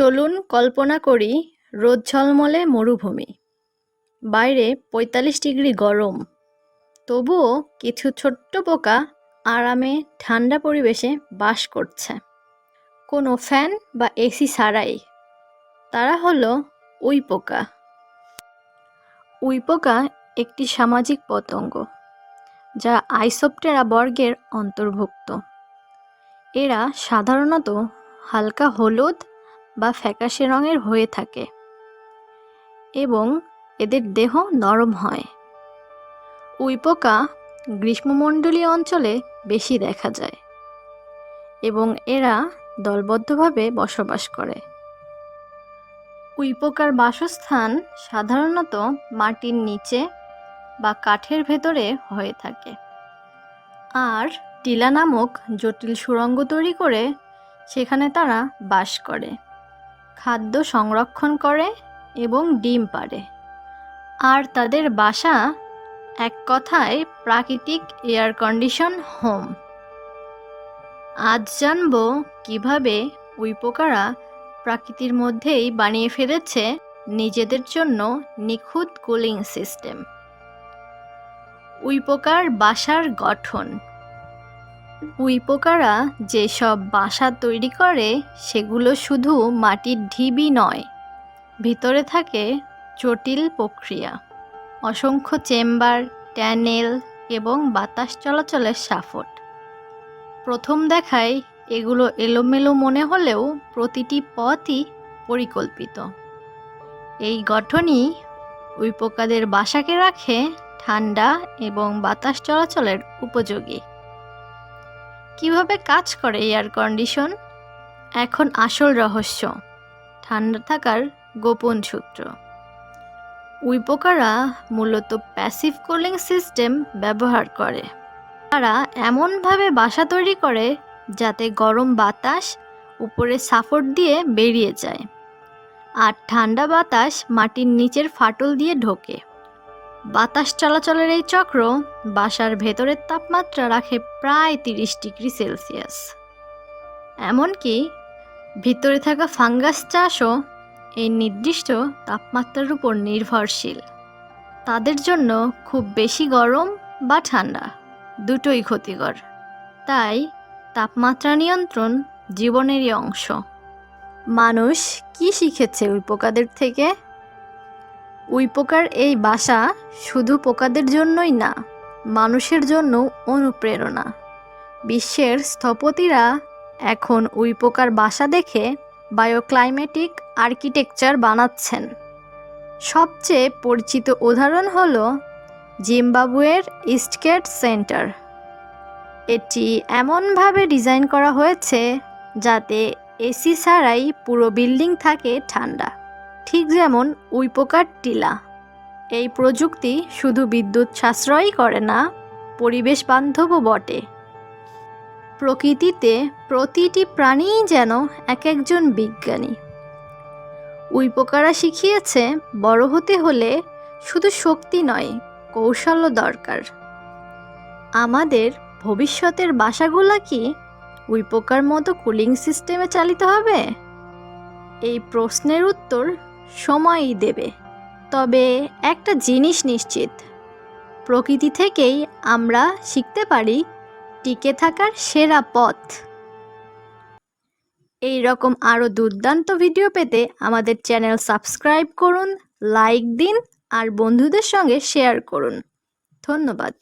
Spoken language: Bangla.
চলুন কল্পনা করি রোদ ঝলমলে মরুভূমি। বাইরে পঁয়তাল্লিশ ডিগ্রি গরম। তবুও কিছু ছোট্ট পোকা আরামে ঠান্ডা পরিবেশে বাস করছে। কোনো ফ্যান বা এসি ছাড়াই। তারা হলো উই পোকা। উই পোকা একটি সামাজিক পতঙ্গ, যা আইসোপটেরা বর্গের অন্তর্ভুক্ত। এরা সাধারণত হালকা হলুদ বা ফ্যাকাশে রঙের হয়ে থাকে এবং এদের দেহ নরম হয়। উইপোকা গ্রীষ্মমণ্ডলীয় অঞ্চলে বেশি দেখা যায় এবং এরা দলবদ্ধভাবে বসবাস করে। উইপোকার বাসস্থান সাধারণত মাটির নিচে বা কাঠের ভেতরে হয়ে থাকে। আর টিলা নামক জটিল সুড়ঙ্গ তৈরি করে সেখানে তারা বাস করে। খাদ্য সংরক্ষণ করে এবং ডিম পাড়ে। আর তাদের বাসা এক কথায় প্রাকৃতিক এয়ার কন্ডিশন হোম। আজ জানব কীভাবে উইপোকারা প্রকৃতির মধ্যেই বানিয়ে ফেলেছে নিজেদের জন্য নিখুঁত কুলিং সিস্টেম। উইপোকার বাসার গঠন উইপোকারা যেসব বাসা তৈরি করে, সেগুলো শুধু মাটির ঢিবি নয়, ভিতরে থাকে জটিল প্রক্রিয়া। অসংখ্য চেম্বার, ট্যানেল এবং বাতাস চলাচলের সাফট। প্রথম দেখায় এগুলো এলোমেলো মনে হলেও প্রতিটি পথই পরিকল্পিত। এই গঠনই উইপোকাদের বাসাকে রাখে ঠান্ডা এবং বাতাস চলাচলের উপযোগী। কীভাবে কাজ করে এয়ার কন্ডিশন এখন আসল রহস্য, ঠান্ডা থাকার গোপন সূত্র। উইপোকারা মূলত প্যাসিভ কুলিং সিস্টেম ব্যবহার করে। তারা এমনভাবে বাসা তৈরি করে যাতে গরম বাতাস উপরে সাপোর্ট দিয়ে বেরিয়ে যায়, আর ঠান্ডা বাতাস মাটির নিচের ফাটল দিয়ে ঢোকে। বাতাস চলাচলের এই চক্র বাসার ভেতরের তাপমাত্রা রাখে প্রায় তিরিশ ডিগ্রি সেলসিয়াস। এমনকি ভিতরে থাকা ফাঙ্গাস চাষও এই নির্দিষ্ট তাপমাত্রার উপর নির্ভরশীল। তাদের জন্য খুব বেশি গরম বা ঠান্ডা দুটোই ক্ষতিকর। তাই তাপমাত্রা নিয়ন্ত্রণ জীবনেরই অংশ। মানুষ কি শিখেছে ওই পোকাদের থেকে? উই পোকার এই বাসা শুধু পোকাদের জন্যই না, মানুষের জন্য অনুপ্রেরণা। বিশ্বের স্থপতিরা এখন উই পোকার বাসা দেখে বায়োক্লাইমেটিক আর্কিটেকচার বানাচ্ছেন। সবচেয়ে পরিচিত উদাহরণ হল জিম্বাবুয়ের ইস্টকেট সেন্টার। এটি এমনভাবে ডিজাইন করা হয়েছে যাতে এসি ছাড়াই পুরো বিল্ডিং থাকে ঠান্ডা। ঠিক যেমন উইপোকার টিলা। এই প্রযুক্তি শুধু বিদ্যুৎ সাশ্রয়ই করে না, পরিবেশ বান্ধবও বটে। প্রকৃতিতে প্রতিটি প্রাণীই যেন এক একজন বিজ্ঞানী। উইপোকারা শিখিয়েছে, বড় হতে হলে শুধু শক্তি নয়, কৌশলও দরকার। আমাদের ভবিষ্যতের বাসাগুলো কি উইপোকার মতো কুলিং সিস্টেমে চালিত হবে? এই প্রশ্নের উত্তর সময়ই দেবে। তবে একটা জিনিস নিশ্চিত, প্রকৃতি থেকেই আমরা শিখতে পারি টিকে থাকার সেরা পথ। এই রকম আরও দুর্দান্ত ভিডিও পেতে আমাদের চ্যানেল সাবস্ক্রাইব করুন, লাইক দিন, আর বন্ধুদের সঙ্গে শেয়ার করুন। ধন্যবাদ।